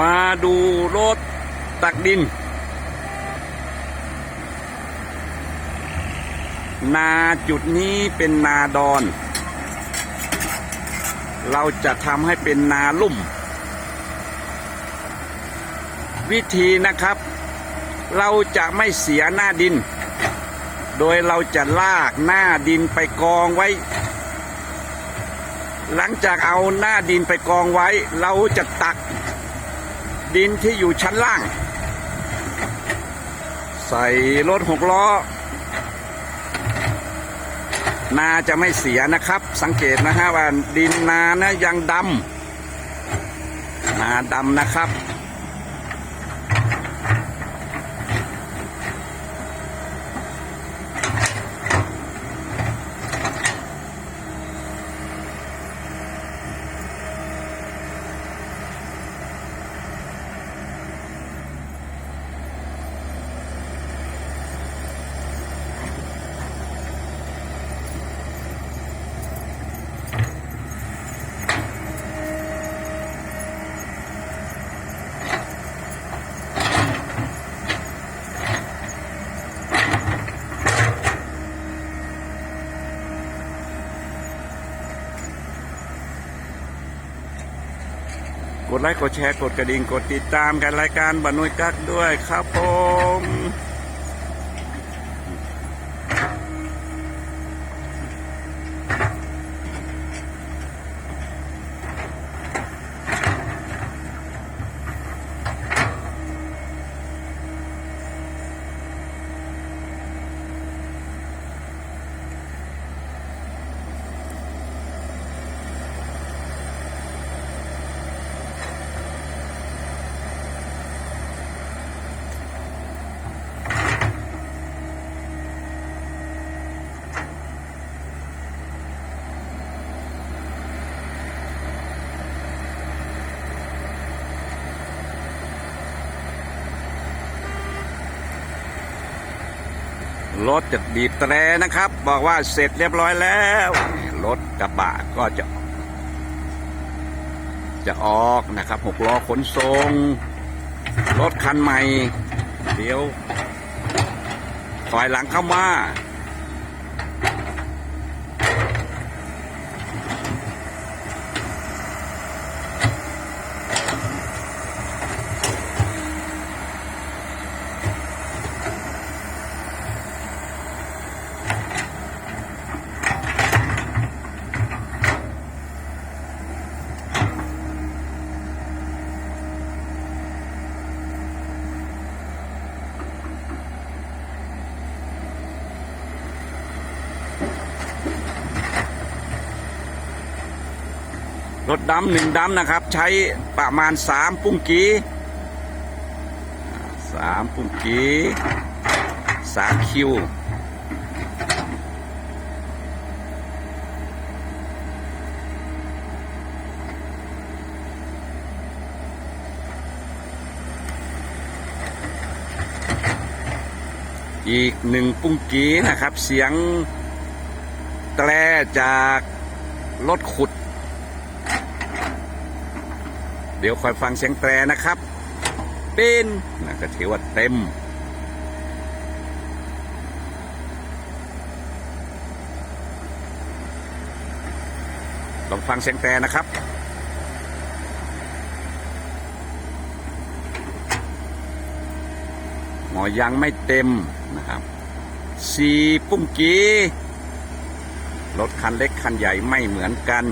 มาดูรถตักดิน นาจุดนี้เป็นนาดอน เราจะทำให้เป็นนาลุ่ม วิธีนะครับ เราจะไม่เสียหน้าดิน โดยเราจะลากหน้าดินไปกองไว้ หลังจากเอาหน้าดินไปกองไว้ เราจะตัก ดินที่อยู่ชั้นล่าง ใส่รถหกล้อ นาจะไม่เสียนะครับ สังเกตนะฮะว่าดินนานะยังดำนาดำนะครับ กดไลค์ กดแชร์ กดกระดิ่ง กดติดตามกันรายการบรรนุยกักด้วยครับผม รถจะบีบแตรนะครับ บอกว่าเสร็จเรียบร้อยแล้ว รถกระบะก็จะ จะออกนะครับหกล้อขนส่งรถคันใหม่ เดี๋ยวถอยหลังเข้ามา รถดำหนึ่งดำนะครับ ใช้ประมาณสามปุ้งกีสามปุ้งกีสามคิวอีกหนึ่งปุ้งกีนะครับ เสียงแตรจากรถขุด เดี๋ยวคอยฟังเสียงแตรนะครับ เป็นนะก็ถือว่าเต็ม ลองฟังเสียงแตรนะครับหมอยังไม่เต็มนะครับสี่ปุ้งกีรถคันเล็กคันใหญ่ไม่เหมือนกัน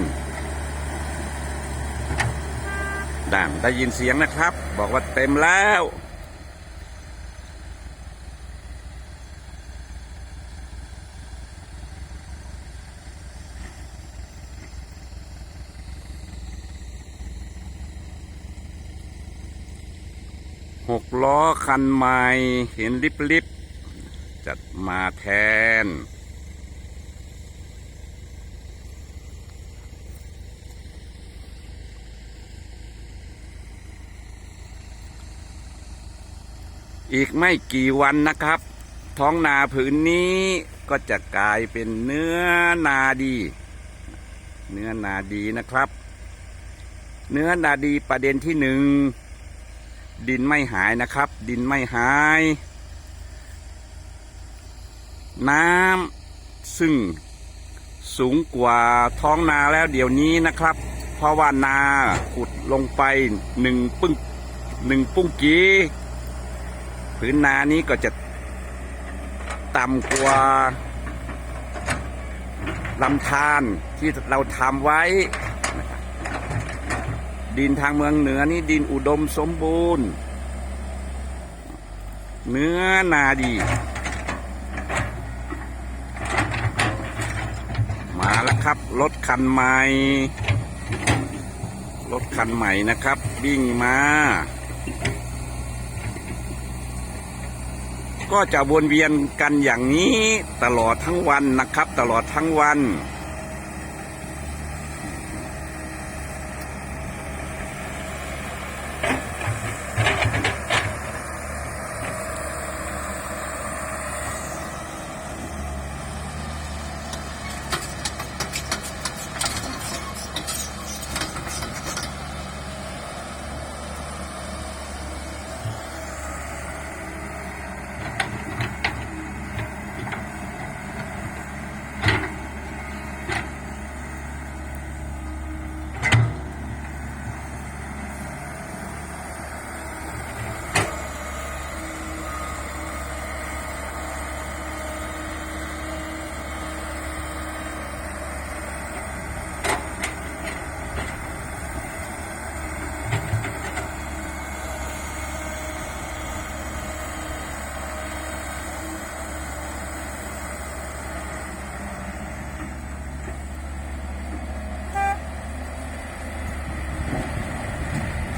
ด่านได้ยินเสียงนะครับ บอกว่าเต็มแล้วหกล้อคันใหม่ เห็นลิบลิบๆจัดมาแทน อีกไม่กี่วันนะครับ ท้องนาผืนนี้ก็จะกลายเป็นเนื้อนาดี เนื้อนาดีนะครับ เนื้อนาดีประเด็นที่หนึ่งดินไม่หายนะครับ ดินไม่หาย น้ำซึ่งสูงกว่าท้องนาแล้วเดี๋ยวนี้นะครับ เพราะว่านาขุดลงไปหนึ่งปึ้งหนึ่งปุ้งกี พื้นนานี้ก็จะต่ำกว่าลำธารที่เราทำไว้ ดินทางเมืองเหนือนี่ดินอุดมสมบูรณ์ เนื้อนาดี มาแล้วครับ รถคันใหม่ รถคันใหม่นะครับ วิ่งมา ก็จะวนเวียนกันอย่างนี้ตลอดทั้งวันนะครับ ตลอดทั้งวัน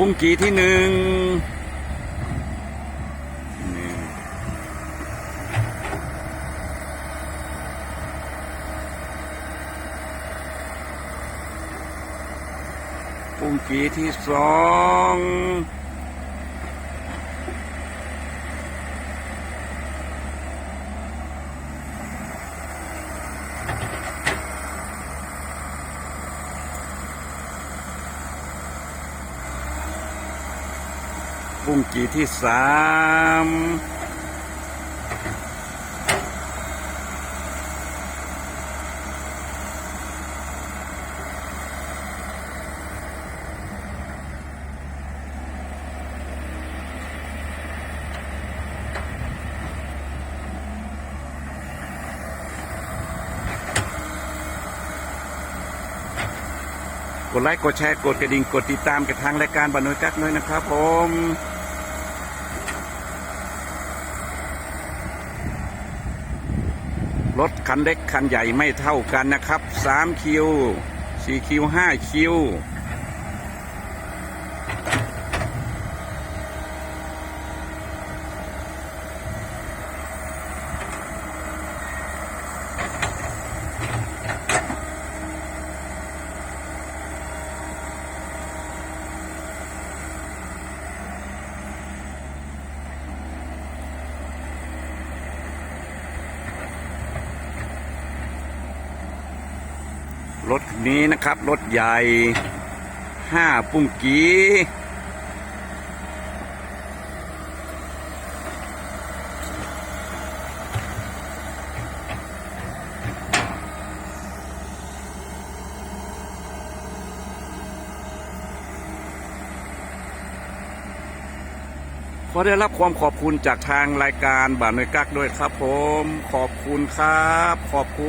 ปุ้งกีที่หนึ่งปุ้งกีที่สอง ปุ้งกีที่สามกดไลค์ กดแชร์ กดกระดิ่ง กดติดตามกับทางรายการบันโนยกักด้วยนะครับผม รถคันเล็กคันใหญ่ไม่เท่ากันนะครับ3คิว4คิว5คิว รถนี้นะครับ รถใหญ่ห้าปุ้งกีขอได้รับความขอบคุณจากทางรายการบานนวยกักด้วยครับผม ขอบคุณครับ ขอบคุณ